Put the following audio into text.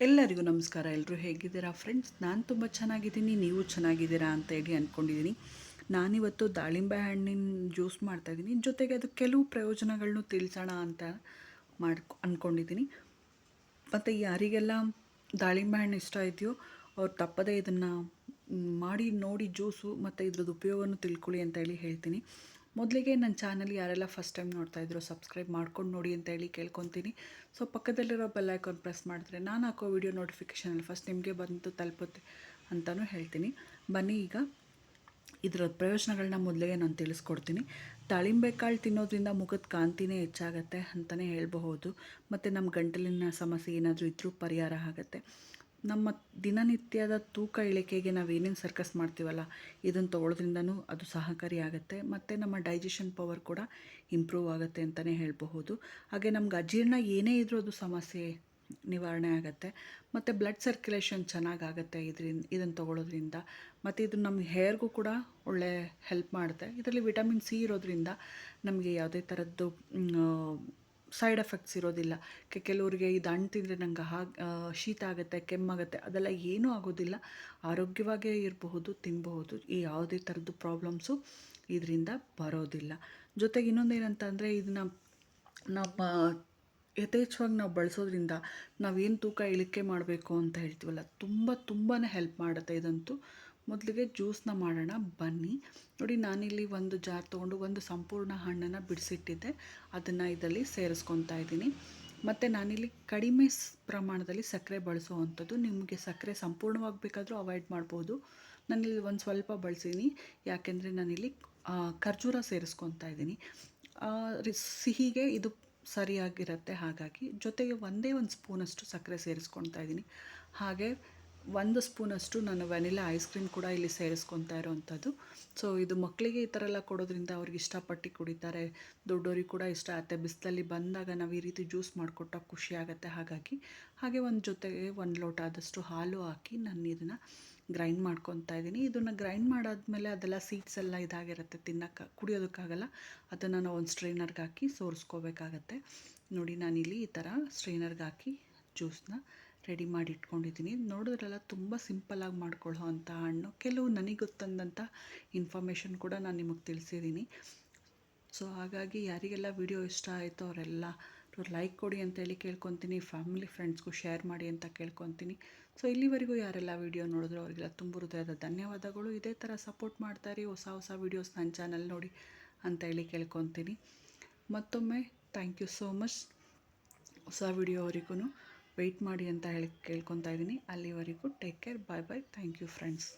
ಎಲ್ಲರಿಗೂ ನಮಸ್ಕಾರ. ಎಲ್ಲರೂ ಹೇಗಿದ್ದೀರಾ? ಫ್ರೆಂಡ್ಸ್ ನಾನು ತುಂಬ ಚೆನ್ನಾಗಿದ್ದೀನಿ. ನೀವು ಚೆನ್ನಾಗಿದ್ದೀರಾ ಅಂತ ಹೇಳಿ ಅಂದ್ಕೊಂಡಿದ್ದೀನಿ ನಾನಿವತ್ತು ದಾಳಿಂಬೆ ಹಣ್ಣಿನ ಜ್ಯೂಸ್ ಮಾಡ್ತಾಯಿದ್ದೀನಿ ಜೊತೆಗೆ ಅದು ಕೆಲವು ಪ್ರಯೋಜನಗಳನ್ನು ತಿಳಿಸೋಣ ಅಂತ ಮಾಡ್ಕೊ ಅಂದ್ಕೊಂಡಿದ್ದೀನಿ ಮತ್ತು ಯಾರಿಗೆಲ್ಲ ದಾಳಿಂಬೆ ಹಣ್ಣು ಇಷ್ಟ ಇದೆಯೋ ಅವ್ರು ತಪ್ಪದೇ ಇದನ್ನು ಮಾಡಿ ನೋಡಿ ಜ್ಯೂಸು ಮತ್ತು ಇದ್ರದ್ದು ಉಪಯೋಗವನ್ನು ತಿಳ್ಕೊಳ್ಳಿ ಅಂತ ಹೇಳಿ ಹೇಳ್ತೀನಿ. ಮೊದಲಿಗೆ ನನ್ನ ಚಾನಲ್ ಯಾರೆಲ್ಲ ಫಸ್ಟ್ ಟೈಮ್ ನೋಡ್ತಾ ಇದ್ರು ಸಬ್ಸ್ಕ್ರೈಬ್ ಮಾಡ್ಕೊಂಡು ನೋಡಿ ಅಂತ ಹೇಳಿ ಕೇಳ್ಕೊತೀನಿ. ಸೊ ಪಕ್ಕದಲ್ಲಿರೋ ಬೆಲ್ ಐಕಾನ್ ಪ್ರೆಸ್ ಮಾಡಿದ್ರೆ ನಾನು ಹಾಕೋ ವಿಡಿಯೋ ನೋಟಿಫಿಕೇಷನಲ್ಲಿ ಫಸ್ಟ್ ನಿಮಗೆ ಬಂತು ತಲುಪುತ್ತೆ ಅಂತಲೂ ಹೇಳ್ತೀನಿ. ಬನ್ನಿ ಈಗ ಇದರ ಪ್ರಯೋಜನಗಳನ್ನ ಮೊದಲಿಗೆ ನಾನು ತಿಳಿಸ್ಕೊಡ್ತೀನಿ. ದಾಳಿಂಬೆ ಕಾಳು ತಿನ್ನೋದ್ರಿಂದ ಮುಖದ ಕಾಂತಿನೇ ಹೆಚ್ಚಾಗತ್ತೆ ಅಂತಲೇ ಹೇಳಬಹುದು. ಮತ್ತು ನಮ್ಮ ಗಂಟಲಿನ ಸಮಸ್ಯೆ ಏನಾದರೂ ಇದ್ದರೂ ಪರಿಹಾರ ಆಗುತ್ತೆ. ನಮ್ಮ ದಿನನಿತ್ಯದ ತೂಕ ಇಳಿಕೆಗೆ ನಾವು ಏನೇನು ಸರ್ಕಸ್ ಮಾಡ್ತೀವಲ್ಲ ಇದನ್ನು ತೊಗೊಳೋದ್ರಿಂದನೂ ಅದು ಸಹಕಾರಿ ಆಗುತ್ತೆ, ಮತ್ತು ನಮ್ಮ ಡೈಜೆಷನ್ ಪವರ್ ಕೂಡ ಇಂಪ್ರೂವ್ ಆಗುತ್ತೆ ಅಂತಲೇ ಹೇಳಬಹುದು. ಹಾಗೆ ನಮ್ಗೆ ಅಜೀರ್ಣ ಏನೇ ಇದ್ರೂ ಅದು ಸಮಸ್ಯೆ ನಿವಾರಣೆ ಆಗುತ್ತೆ. ಮತ್ತು ಬ್ಲಡ್ ಸರ್ಕ್ಯುಲೇಷನ್ ಚೆನ್ನಾಗಾಗುತ್ತೆ ಇದರಿಂದ ಇದನ್ನು ತೊಗೊಳೋದ್ರಿಂದ. ಮತ್ತು ಇದು ನಮ್ಮ ಹೇರ್ಗೂ ಕೂಡ ಒಳ್ಳೆ ಹೆಲ್ಪ್ ಮಾಡುತ್ತೆ. ಇದರಲ್ಲಿ ವಿಟಮಿನ್ ಸಿ ಇರೋದ್ರಿಂದ ನಮಗೆ ಯಾವುದೇ ಥರದ್ದು ಸೈಡ್ ಎಫೆಕ್ಟ್ಸ್ ಇರೋದಿಲ್ಲ. ಕೆಲವರಿಗೆ ಇದು ಹಣ್ಣು ತಿಂದರೆ ನಂಗೆ ಹಾಗೆ ಶೀತ ಆಗುತ್ತೆ, ಕೆಮ್ಮಾಗುತ್ತೆ, ಅದೆಲ್ಲ ಏನೂ ಆಗೋದಿಲ್ಲ. ಆರೋಗ್ಯವಾಗೇ ಇರಬಹುದು ತಿನ್ನಬಹುದು ಈ ಯಾವುದೇ ಥರದ್ದು ಪ್ರಾಬ್ಲಮ್ಸು ಇದರಿಂದ ಬರೋದಿಲ್ಲ. ಜೊತೆಗೆ ಇನ್ನೊಂದೇನಂತ ಅಂದರೆ ಇದನ್ನ ನಮ್ಮ, ಯಥೇಚ್ಛವಾಗಿ ನಾವು ಬಳಸೋದ್ರಿಂದ ನಾವೇನು ತೂಕ ಇಳಿಕೆ ಮಾಡಬೇಕು ಅಂತ ಹೇಳ್ತೀವಲ್ಲ, ತುಂಬ ತುಂಬಾ ಹೆಲ್ಪ್ ಮಾಡುತ್ತೆ ಇದಂತೂ. ಮೊದಲಿಗೆ ಜ್ಯೂಸನ್ನ ಮಾಡೋಣ, ಬನ್ನಿ. ನೋಡಿ, ನಾನಿಲ್ಲಿ ಒಂದು ಜಾರ್ ತೊಗೊಂಡು ಒಂದು ಸಂಪೂರ್ಣ ಹಣ್ಣನ್ನು ಬಿಡಿಸಿಟ್ಟಿದ್ದೆ. ಅದನ್ನು ಇದರಲ್ಲಿ ಸೇರಿಸ್ಕೊತಾ ಇದ್ದೀನಿ. ಮತ್ತು ನಾನಿಲ್ಲಿ ಕಡಿಮೆ ಪ್ರಮಾಣದಲ್ಲಿ ಸಕ್ಕರೆ ಬಳಸುವಂಥದ್ದು. ನಿಮಗೆ ಸಕ್ಕರೆ ಸಂಪೂರ್ಣವಾಗಿ ಬೇಕಾದರೂ ಅವಾಯ್ಡ್ ಮಾಡ್ಬೋದು. ನಾನಿಲ್ಲಿ ಒಂದು ಸ್ವಲ್ಪ ಬಳಸೀನಿ ಯಾಕೆಂದರೆ ನಾನಿಲ್ಲಿ ಖರ್ಜೂರ ಸೇರಿಸ್ಕೊತಾ ಇದ್ದೀನಿ. ಸಿಹಿಗೆ ಇದು ಸರಿಯಾಗಿರುತ್ತೆ. ಹಾಗಾಗಿ ಜೊತೆಗೆ ಒಂದೇ ಒಂದು ಸ್ಪೂನಷ್ಟು ಸಕ್ಕರೆ ಸೇರಿಸ್ಕೊತಾ ಇದ್ದೀನಿ. ಹಾಗೆ ಒಂದು ಸ್ಪೂನಷ್ಟು ನಾನು ವೆನಿಲಾ ಐಸ್ ಕ್ರೀಮ್ ಕೂಡ ಇಲ್ಲಿ ಸೇರಿಸ್ಕೊತಾ ಇರೋವಂಥದ್ದು ಸೊ ಇದು ಮಕ್ಕಳಿಗೆ ಈ ಥರ ಎಲ್ಲ ಕೊಡೋದ್ರಿಂದ ಅವ್ರಿಗೆ ಇಷ್ಟಪಟ್ಟು ಕುಡಿತಾರೆ. ದೊಡ್ಡವ್ರಿಗೆ ಕೂಡ ಇಷ್ಟ ಆಗುತ್ತೆ. ಬಿಸಿಲಲ್ಲಿ ಬಂದಾಗ ನಾವು ಈ ರೀತಿ ಜ್ಯೂಸ್ ಮಾಡಿಕೊಟ್ಟಾಗ ಖುಷಿ ಆಗುತ್ತೆ. ಹಾಗಾಗಿ, ಹಾಗೆ ಒಂದು ಜೊತೆಗೆ ಒಂದು ಲೋಟ ಆದಷ್ಟು ಹಾಲು ಹಾಕಿ ನಾನು ಇದನ್ನು ಗ್ರೈಂಡ್ ಮಾಡ್ಕೊತಾ ಇದ್ದೀನಿ. ಇದನ್ನು ಗ್ರೈಂಡ್ ಮಾಡಾದಮೇಲೆ ಅದೆಲ್ಲ ಸೀಡ್ಸ್ ಎಲ್ಲ ಇದಾಗಿರುತ್ತೆ ತಿನ್ನೋಕ್ಕೆ, ಕುಡಿಯೋದಕ್ಕಾಗಲ್ಲ. ಅದನ್ನು ನಾವು ಒಂದು ಸ್ಟ್ರೈನರ್ಗೆ ಹಾಕಿ ಸೋರಿಸ್ಕೋಬೇಕಾಗತ್ತೆ. ನೋಡಿ, ನಾನಿಲ್ಲಿ ಈ ಥರ ಸ್ಟ್ರೈನರ್ಗೆ ಹಾಕಿ ಜ್ಯೂಸನ್ನ ರೆಡಿ ಮಾಡಿ ಇಟ್ಕೊಂಡಿದ್ದೀನಿ. ನೋಡಿದ್ರೆಲ್ಲ ತುಂಬ ಸಿಂಪಲ್ಲಾಗಿ ಮಾಡ್ಕೊಳ್ಳೋ ಅಂಥ ಹಣ್ಣು. ಕೆಲವು ನನಗೆ ಗೊತ್ತಂದಂಥ ಇನ್ಫಾರ್ಮೇಷನ್ ಕೂಡ ನಾನು ನಿಮಗೆ ತಿಳಿಸಿದ್ದೀನಿ. ಸೊ ಹಾಗಾಗಿ ಯಾರಿಗೆಲ್ಲ ವಿಡಿಯೋ ಇಷ್ಟ ಆಯಿತು ಅವರೆಲ್ಲ ಲೈಕ್ ಕೊಡಿ ಅಂತ ಹೇಳಿ ಕೇಳ್ಕೊತೀನಿ. ಫ್ಯಾಮಿಲಿ ಫ್ರೆಂಡ್ಸ್ಗೂ ಶೇರ್ ಮಾಡಿ ಅಂತ ಕೇಳ್ಕೊತೀನಿ. ಸೊ ಇಲ್ಲಿವರೆಗೂ ಯಾರೆಲ್ಲ ವಿಡಿಯೋ ನೋಡಿದ್ರು ಅವರಿಗೆಲ್ಲ ತುಂಬ ಹೃದಯದ ಧನ್ಯವಾದಗಳು. ಇದೇ ಥರ ಸಪೋರ್ಟ್ ಮಾಡ್ತಾರೆ ಹೊಸ ಹೊಸ ವೀಡಿಯೋಸ್ ನನ್ನ ಚಾನಲ್ ನೋಡಿ ಅಂತ ಹೇಳಿ ಕೇಳ್ಕೊತೀನಿ. ಮತ್ತೊಮ್ಮೆ ಥ್ಯಾಂಕ್ ಯು ಸೋ ಮಚ್ ಹೊಸ ವಿಡಿಯೋವರೆಗೂ ವೆಯ್ಟ್ ಮಾಡಿ ಅಂತ ಹೇಳಿ ಕೇಳ್ಕೊತಾ ಇದ್ದೀನಿ. ಅಲ್ಲಿವರೆಗೂ take care bye bye thank you friends